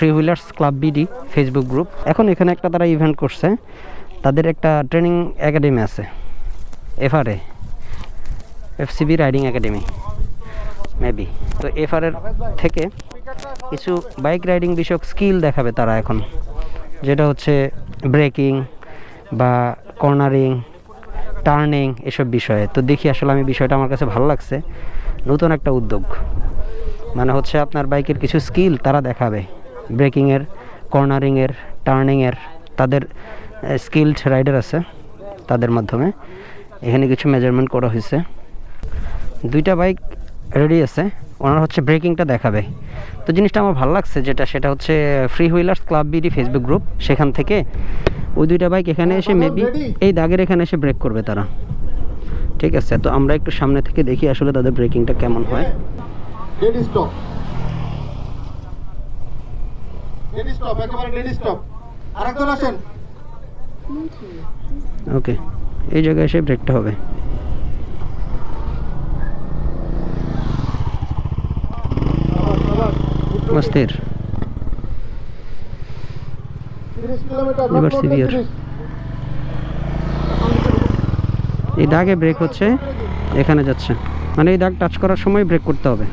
Free wheelers club BD Facebook group এখন এখানে একটা তারা ইভেন্ট করছে। তাদের একটা ট্রেনিং একাডেমি আছে। FRA FCB riding academy maybe তো এফআরএর থেকে কিছু বাইক রাইডিং বিষয়ক স্কিল দেখাবে তারা এখন। যেটা হচ্ছে ব্রেকিং বা কর্নারিং টার্নিং এসব বিষয়ে। তো দেখি আসলে আমি বিষয়টা আমার কাছে ভালো লাগছে। নতুন একটা উদ্যোগ। মানে হচ্ছে আপনার বাইকের কিছু স্কিল তারা দেখাবে। ব্রেকিংয়ের কর্নারিংয়ের টার্নিংয়ের তাদের স্কিলড রাইডার আছে তাদের মাধ্যমে। এখানে কিছু মেজারমেন্ট করা হয়েছে। দুইটা বাইক রেডি আছে। ওনার হচ্ছে ব্রেকিংটা দেখাবে। তো জিনিসটা আমার ভালো লাগছে যেটা সেটা হচ্ছে free wheelers club BD Facebook group সেখান থেকে ওই দুইটা বাইক এখানে এসে মেবি এই দাগের এখানে এসে ব্রেক করবে তারা। ঠিক আছে তো আমরা একটু সামনে থেকে দেখি আসলে তাদের ব্রেকিংটা কেমন হয়। ডেড স্টপ একেবারে ডেড স্টপ আরেকজন আসেন। ওকে এই জায়গায় এসে ব্রেকটা হবে। মস্তির। 30 কিলোমিটার এবার severe। এই দাগে ব্রেক হচ্ছে এখানে যাচ্ছে। মানে এই দাগ টাচ করার সময় ব্রেক করতে হবে।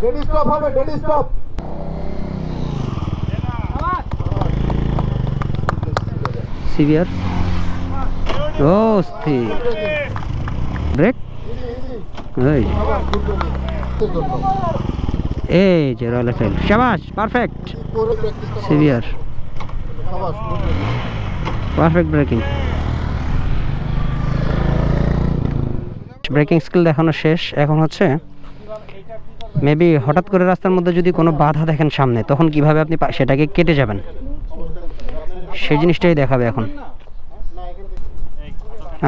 ডেড স্টপ হবে ডেড স্টপ সিভিয়ার? ও ব্রেক? এই। এই যে Royal Enfield শাবাশ perfect severe. Perfect braking braking skill দেখানো শেষ। এখন হচ্ছে মেবি হঠাৎ করে রাস্তার মধ্যে যদি কোনো বাধা দেখেন সামনে, তখন কীভাবে আপনি সেটাকে কেটে যাবেন? সেই জিনিসটাই দেখাবে এখন।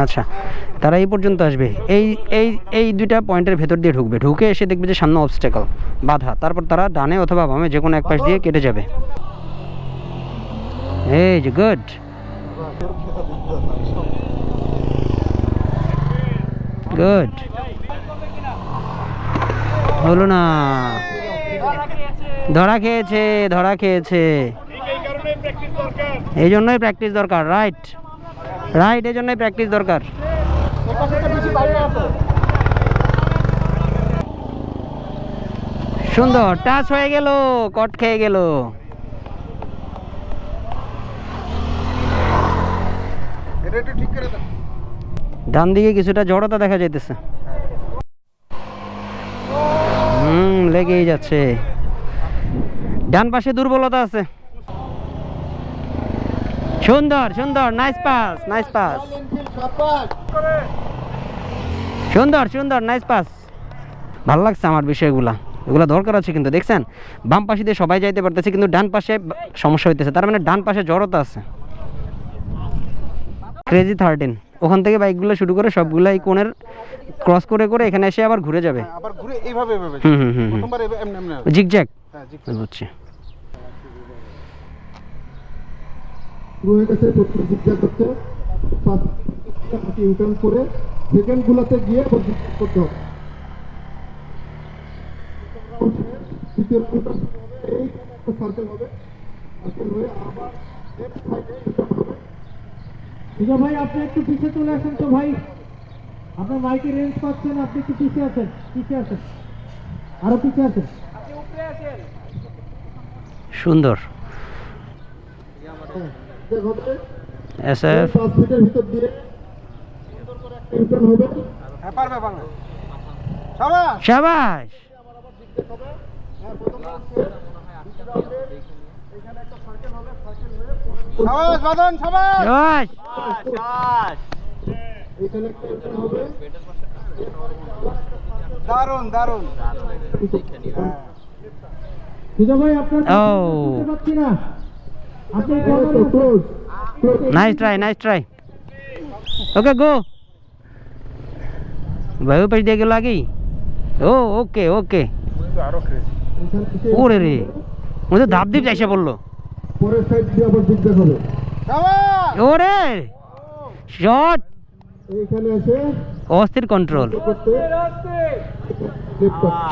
আচ্ছা তারা এই পর্যন্ত আসবে। এই এই এই দুইটা পয়েন্টের ভেতর দিয়ে ঢুকবে। ঢুকে এসে দেখবে যে সামনে অবস্টেকল বাধা। তারপর তারা ডানে অথবা বামে যে কোনো এক পাশ দিয়ে কেটে যাবে। এই যে গুড গুড হলো না। ধরা খেয়েছে ধরা খেয়েছে। এই জন্যই প্র্যাকটিস দরকার রাইট রাইট এই জন্যই প্র্যাকটিস দরকার। সুন্দর টাচ হয়ে গেল, কট খেয়ে গেল। ডান দিকে কিছুটা জড়তা দেখা যাইতেছে। লেগেই যাচ্ছে। ডান পাশে দুর্বলতা আছে। সুন্দর সুন্দর নাইস পাস নাইস পাস সুন্দর সুন্দর নাইস পাস ভালো লাগছে আমার বিষয়গুলা। এগুলো দরকার আছে কিন্তু, দেখছেন? বাম পাশে দিয়ে সবাই যাইতে পারতেছে, কিন্তু ডান পাশে সমস্যা হইতেছে। তার মানে ডান পাশে জড়তা আছে। ক্রেজি থার্টিন ওখান থেকে বাইকগুলো শুরু করে সবগুলো এই কোণের ক্রস করে করে এখানে এসে আবার ঘুরে যাবে। আবার ঘুরে এইভাবে এইভাবে হুম হুম হুম। জিগজ্যাগ। হ্যাঁ জি বুঝছি। শুরু হয়ে গেছে প্রথম জিজ্ঞাসা করতে ফার্স্ট ইউটার্ন করে সেকেন্ড গুলাতে গিয়ে করতে হবে। রাউন্ডটা এই সার্কেল হবে। সার্কেল হয়ে আবার ঠিক ভাই আপনি একটু পিছে চলে আসেন তো ভাই। আপনার মাইকে রেঞ্জ পাচ্ছেন আপনি একটু পিছে আছেন পিছে আছেন। আরও পিছে আছেন। সুন্দর Check হবে এস এফ পাঁচ ফিটের ভিতর দিয়ে হবে শাবাশ সাবাস বাদন সাবাস! শাবাশ এখানে একটা ইউটার্ন হবে দারুণ দারুণ ঠিক ভাই আপনার ও। বুঝতে পারছি না। আপনি close nice try nice try okay go ভাই ওই পাশ দিয়ে গেল আগেই ও ওকে ওকে ওরে রে ও তো ধাপ দ্বীপ যাইসে বলল পরের সাইড দিয়ে আবার জিজ্ঞাসা হবে। ওরে! শট অস্থির কন্ট্রোল।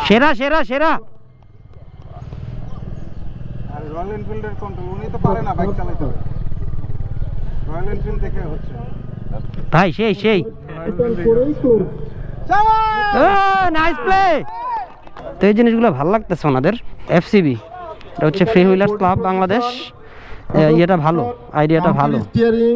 সেরা সেরা সেরা! আর রয়্যাল এনফিল্ডের কন্ট্রোল উনি তো পারে না বাইক চালাতে রয়্যাল এনফিল্ড দেখে হচ্ছে। ভাই সেই সেই। নাইস প্লে তো। এই জিনিসগুলো ভালো লাগতেছে ওনাদের। এফসিবি এটা হচ্ছে ফ্রি হুইলার্স ক্লাব বাংলাদেশ ইয়েটা ভালো আইডিয়াটা ভালো। স্টিয়ারিং